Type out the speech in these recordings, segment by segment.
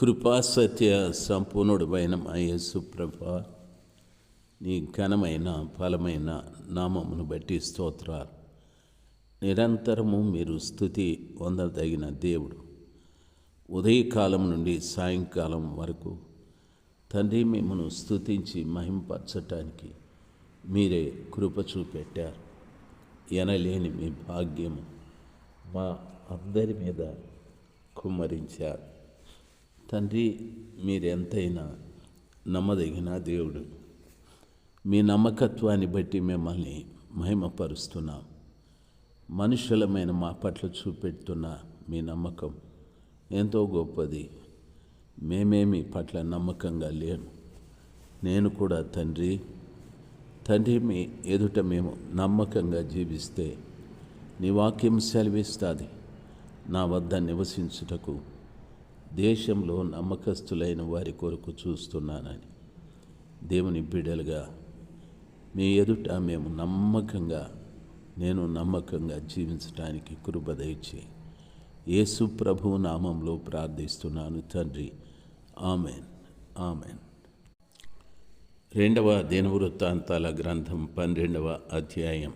కృపాసత్య సంపూర్ణుడమైన మా యేసు నీ ఘనమైన ఫలమైన నామమును బట్టి స్తోత్రాలు. నిరంతరము మీరు స్థుతి పొందదగిన దేవుడు. ఉదయకాలం నుండి సాయంకాలం వరకు తండ్రి మిమ్మను స్థుతించి మహింపరచటానికి మీరే కృప చూపెట్టారు. ఎనలేని మీ భాగ్యము మా అందరి మీద కుమ్మరించారు. తండ్రి మీరెంతైనా నమ్మదగిన దేవుడు. మీ నమ్మకత్వాన్ని బట్టి మిమ్మల్ని మహిమపరుస్తున్నాం. మనుషులమైన మా పట్ల చూపెడుతున్న మీ నమ్మకం ఎంతో గొప్పది. మేమేమి పట్ల నమ్మకంగా లేను నేను కూడా తండ్రి తండ్రి మీ ఎదుట మేము నమ్మకంగా జీవిస్తే నీ వాక్యం సెలవిస్తుంది. నా వద్ద నివసించుటకు దేశంలో నమ్మకస్తులైన వారి కొరకు చూస్తున్నానని దేవుని బిడ్డలుగా మీ ఎదుట మేము నమ్మకంగా నేను నమ్మకంగా జీవించడానికి కృప దయచే యేసు ప్రభు నామంలో ప్రార్థిస్తున్నాను తండ్రి. ఆమెన్. ఆమెన్. రెండవ దినవృత్తాంతాల గ్రంథం పన్నెండవ అధ్యాయం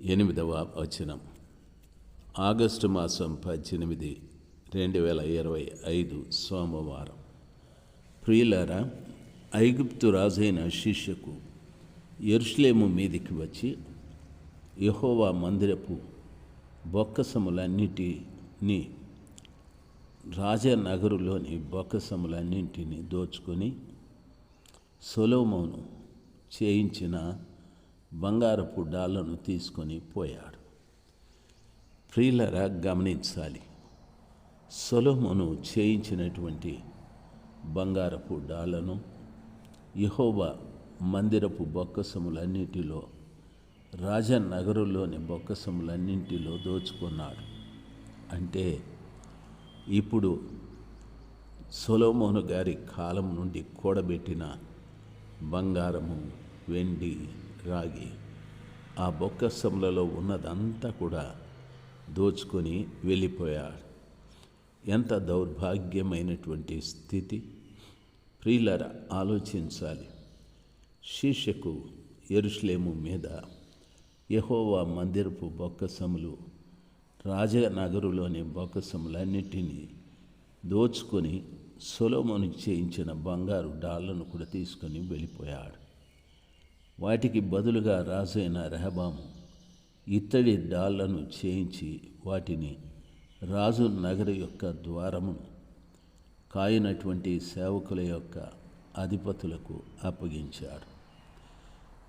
ఎనిమిదవ వచనం. ఆగస్టు మాసం పద్దెనిమిది రెండు వేల ఇరవై ఐదు సోమవారం. ప్రియులారా ఐగుప్తు రాజైన శిష్యకు ఎరుషులేము మీదికి వచ్చి యహోవా మందిరపు బొక్కసములన్నిటిని రాజనగరులోని బొక్కసములన్నింటినీ దోచుకొని సొలోమోను చేయించిన బంగారపు డాళ్ళను తీసుకొని పోయాడు. ప్రియులరా గమనించాలి. సొలోమోను చేయించినటువంటి బంగారపు డాళ్ళను యహోవా మందిరపు బొక్కసములన్నిటిలో రాజనగరులోని బొక్కసములన్నింటిలో దోచుకున్నాడు. అంటే ఇప్పుడు సొలోమోను గారి కాలం నుండి కూడబెట్టిన బంగారము వెండి రాగి ఆ బొక్కసములలో ఉన్నదంతా కూడా దోచుకొని వెళ్ళిపోయాడు. ఎంత దౌర్భాగ్యమైనటువంటి స్థితి. ప్రియులర ఆలోచించాలి. శీర్షకు ఎరుషులేము మీద యహోవా మందిరపు బొక్కసములు రాజనగరులోని బొక్కసములన్నిటినీ దోచుకొని సొలోమోను చేయించిన బంగారు డాళ్ళను కూడా తీసుకొని వెళ్ళిపోయాడు. వాటికి బదులుగా రాజైన రెహబాము ఇత్తడి డాళ్ళను చేయించి వాటిని రాజు నగరి యొక్క ద్వారమును కాయినటువంటి సేవకుల యొక్క అధిపతులకు అప్పగించాడు.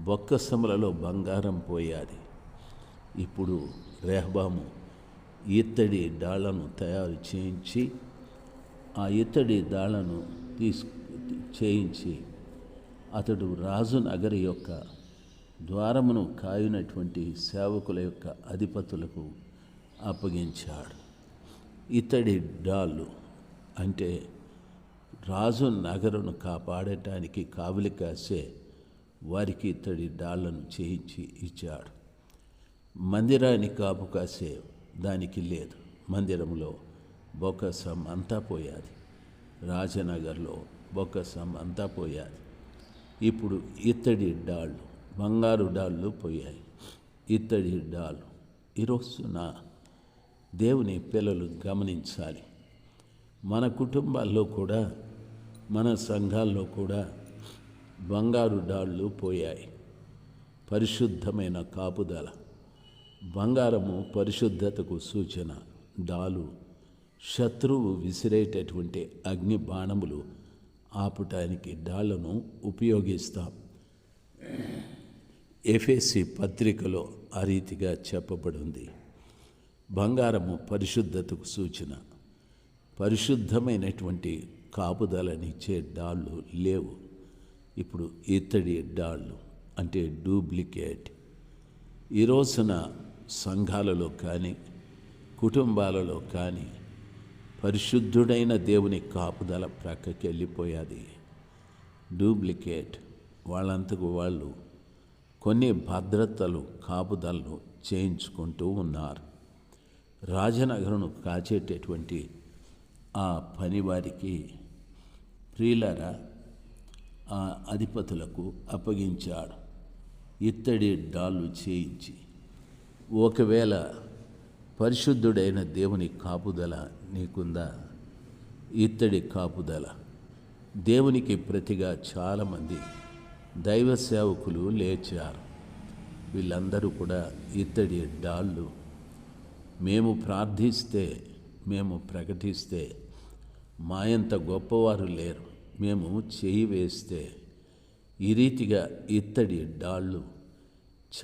బొక్కసములలో బంగారం పోయాది. ఇప్పుడు రెహబాము ఇత్తడి డాళ్ళను తయారు చేయించి ఆ ఇత్తడి దాళ్ళను తీసుకు చేయించి అతడు రాజు నగరి యొక్క ద్వారమును కాయునటువంటి సేవకుల యొక్క అధిపతులకు అప్పగించాడు. ఇతడి డాలు అంటే రాజు నగరును కాపాడటానికి కావలి కాసే వారికి ఇతడి డాళ్ళను చేయించి ఇచ్చాడు. మందిరాన్ని కాపు కాసే దానికి లేదు. మందిరంలో బొక్కసం అంతా పోయాది. రాజనగర్లో బొక్కసం అంతా పోయాది. ఇప్పుడు ఇత్తడి డాళ్ళు బంగారు డాళ్ళు పోయాయి. ఇత్తడి డాళ్ళు ఈరోజున దేవుని పిల్లలు గమనించాలి. మన కుటుంబాల్లో కూడా మన సంఘాల్లో కూడా బంగారు డాళ్ళు పోయాయి. పరిశుద్ధమైన కాపుదల బంగారము పరిశుద్ధతకు సూచన డాలు శత్రువు విసిరేటటువంటి అగ్ని బాణములు ఆపటానికి డాళ్ళను ఉపయోగిస్తాం. ఎఫ్ఎస్సి పత్రికలో ఆ రీతిగా చెప్పబడింది. బంగారము పరిశుద్ధతకు సూచన. పరిశుద్ధమైనటువంటి కాపుదలనిచ్చే డాళ్ళు లేవు. ఇప్పుడు ఇత్తడి డాళ్ళు అంటే డూప్లికేట్. ఈ రోజున సంఘాలలో కానీ కుటుంబాలలో కానీ పరిశుద్ధుడైన దేవుని కాపుదల ప్రక్కకి వెళ్ళిపోయాది. డూప్లికేట్ వాళ్ళంతకు వాళ్ళు కొన్ని భద్రతలు కాపుదలను చేయించుకుంటూ ఉన్నారు. రాజనగరును కాచేటటువంటి ఆ పనివారికి ప్రియులరా ఆ అధిపతులకు అప్పగించాడు. ఇత్తడి డాళ్ళు చేయించి ఒకవేళ పరిశుద్ధుడైన దేవుని కాపుదల నీకుందా? ఇత్తడి కాపుదల. దేవునికి ప్రతిగా చాలామంది దైవ సేవకులు లేచారు. వీళ్ళందరూ కూడా ఇత్తడి డాళ్ళు మేము ప్రార్థిస్తే మేము ప్రకటిస్తే మాయంత గొప్పవారు లేరు. మేము చేయి వేస్తే ఈ రీతిగా ఇత్తడి డాళ్ళు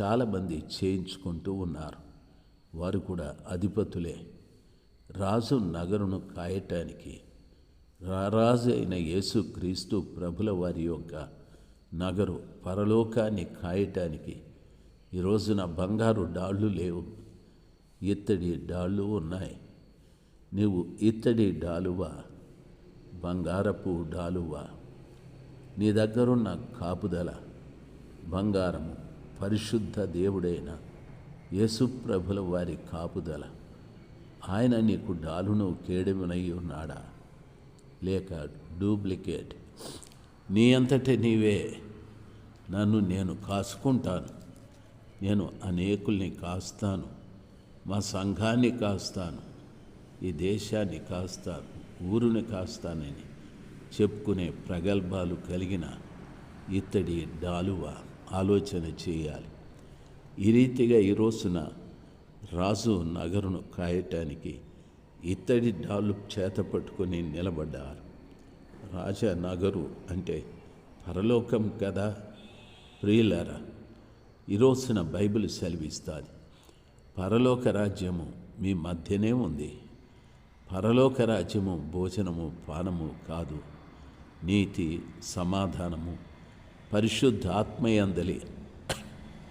చాలామంది చేయించుకుంటూ ఉన్నారు. వారు కూడా అధిపతులే. రాజు నగరును కాయటానికి రారాజు అయిన యేసుక్రీస్తు ప్రభుల వారి యొక్క నగరు పరలోకాన్ని కాయటానికి ఈరోజున బంగారు డాళ్ళు లేవు. ఇత్తడి డాళ్ళు ఉన్నాయి. నీవు ఇత్తడి డాలువా బంగారపు డాలువా? నీ దగ్గరున్న కాపుదల బంగారము పరిశుద్ధ దేవుడైన యేసుప్రభుల వారి కాపుదల. ఆయన నీకు డాలును కేడమునై ఉన్నాడా లేక డూప్లికేట్. నీ అంతటే నీవే. నన్ను నేను కాసుకుంటాను. నేను అనేకుల్ని కాస్తాను. మా సంఘాన్ని కాస్తాను ఈ దేశాన్ని కాస్తాను ఊరుని కాస్తానని చెప్పుకునే ప్రగల్భాలు కలిగిన ఇత్తడి డాలువ ఆలోచన చేయాలి. ఈ రీతిగా ఈ రోజున రాజు నగరును కాయటానికి ఇత్తడి డాలు చేత పట్టుకొని నిలబడ్డారు. రాజా నగరు అంటే పరలోకం కదా ప్రియులరా? ఈ రోజున బైబిల్ సెలవిస్తుంది. పరలోక రాజ్యము మీ మధ్యనే ఉంది. పరలోక రాజ్యము భోజనము పానము కాదు. నీతి సమాధానము పరిశుద్ధాత్మయందలి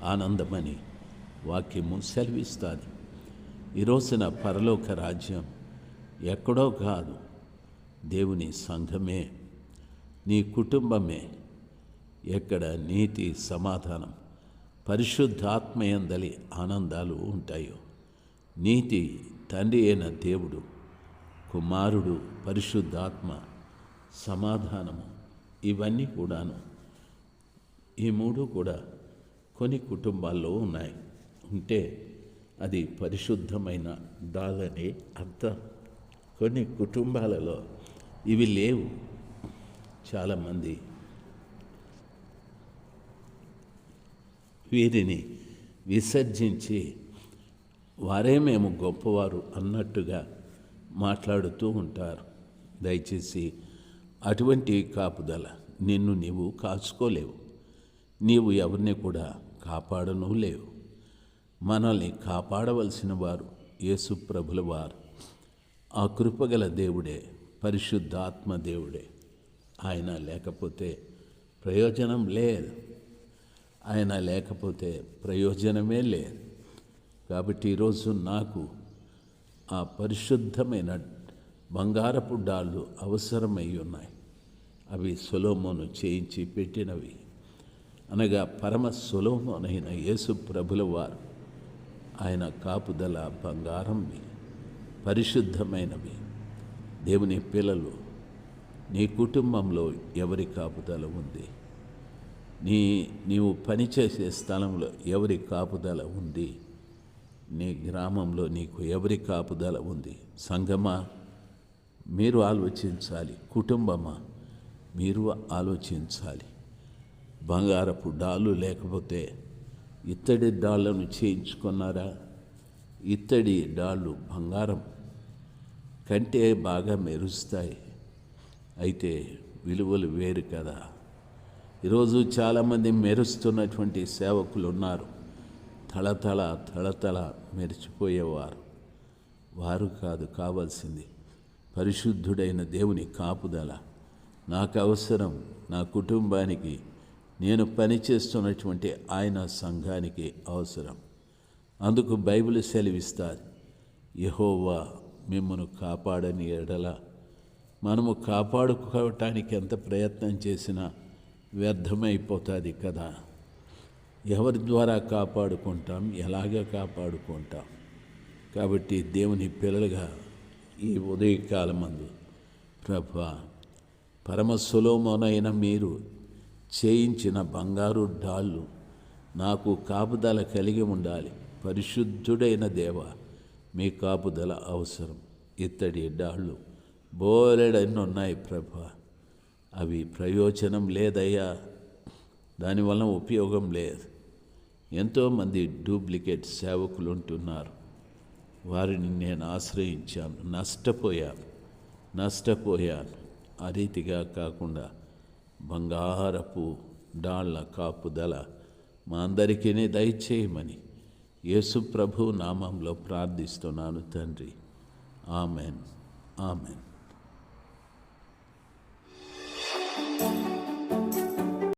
ఆనందమని వాక్యము సెలవిస్తుంది. ఈరోజున పరలోక రాజ్యం ఎక్కడో కాదు. దేవుని సంఘమే నీ కుటుంబమే. ఎక్కడ నీతి సమాధానం పరిశుద్ధాత్మయందలి ఆనందాలు ఉంటాయో. నీతి తండ్రి అయిన దేవుడు కుమారుడు పరిశుద్ధాత్మ సమాధానము ఇవన్నీ కూడాను ఈ మూడు కూడా కొన్ని కుటుంబాల్లో ఉన్నాయి. ఉంటే అది పరిశుద్ధమైన దాలని అర్థం. కొన్ని కుటుంబాలలో ఇవి లేవు. చాలామంది వీరిని విసర్జించి వారే మేము గొప్పవారు అన్నట్టుగా మాట్లాడుతూ ఉంటారు. దయచేసి అటువంటి కాపుదల నిన్ను నీవు కాచుకోలేవు. నీవు ఎవరిని కూడా కాపాడను లేవు. మనల్ని కాపాడవలసిన వారు యేసు ప్రభుల వారు. ఆ కృపగల దేవుడే పరిశుద్ధాత్మ దేవుడే. ఆయన లేకపోతే ప్రయోజనం లేదు. ఆయన లేకపోతే ప్రయోజనమే లేదు. కాబట్టి ఈరోజు నాకు ఆ పరిశుద్ధమైన బంగారపు డాళ్ళు అవసరమై ఉన్నాయి. అవి సులోమోను చేయించి పెట్టినవి. అనగా పరమ సులోమోనైన యేసు ప్రభుల వారు ఆయన కాపుదల బంగారంవి పరిశుద్ధమైనవి. దేవుని పిల్లలు నీ కుటుంబంలో ఎవరి కాపుదల ఉంది? నీ నీవు పనిచేసే స్థలంలో ఎవరి కాపుదల ఉంది? నీ గ్రామంలో నీకు ఎవరి కాపుదల ఉంది? సంగమా మీరు ఆలోచించాలి. కుటుంబమా మీరు ఆలోచించాలి. బంగారపు డాలు లేకపోతే ఇత్తడి డాళ్ళను చేయించుకున్నారా? ఇత్తడి డాళ్ళు బంగారం కంటే బాగా మెరుస్తాయి. అయితే విలువలు వేరు కదా. ఈరోజు చాలామంది మెరుస్తున్నటువంటి సేవకులు ఉన్నారు తళతళ తళతళ మెరిచిపోయేవారు. వారు కాదు కావాల్సింది పరిశుద్ధుడైన దేవుని కాపుదల. నాకు అవసరం నా కుటుంబానికి నేను పనిచేస్తున్నటువంటి ఆయన సంఘానికి అవసరం. అందుకు బైబిల్ సెలవిస్తారు యహోవా మిమ్మను కాపాడని ఎడల. మనము కాపాడుకోవటానికి ఎంత ప్రయత్నం చేసినా వ్యర్థమైపోతుంది కదా. ఎవరి ద్వారా కాపాడుకుంటాం ఎలాగ కాపాడుకుంటాం? కాబట్టి దేవుని పిల్లలుగా ఈ ఉదయకాలమందు ప్రభా పరమ సులోమోనైన మీరు చేయించిన బంగారు డాళ్ళు నాకు కాపుదల కలిగి ఉండాలి. పరిశుద్ధుడైన దేవ మీ కాపుదల అవసరం. ఇత్తడి డాళ్ళు బోలెడన్ని ఉన్నాయి ప్రభా. అవి ప్రయోజనం లేదయ్యా. దానివల్ల ఉపయోగం లేదు. ఎంతోమంది డూప్లికేట్ సేవకులు ఉంటున్నారు వారిని నేను ఆశ్రయించాను నష్టపోయాను నష్టపోయాను. ఆ రీతిగా కాకుండా బంగారపు డాళ్ళ కాపుదల మా అందరికీ దయచేయమని యేసు ప్రభు నామంలో ప్రార్థిస్తున్నాను తండ్రి. ఆమెన్. ఆమెన్.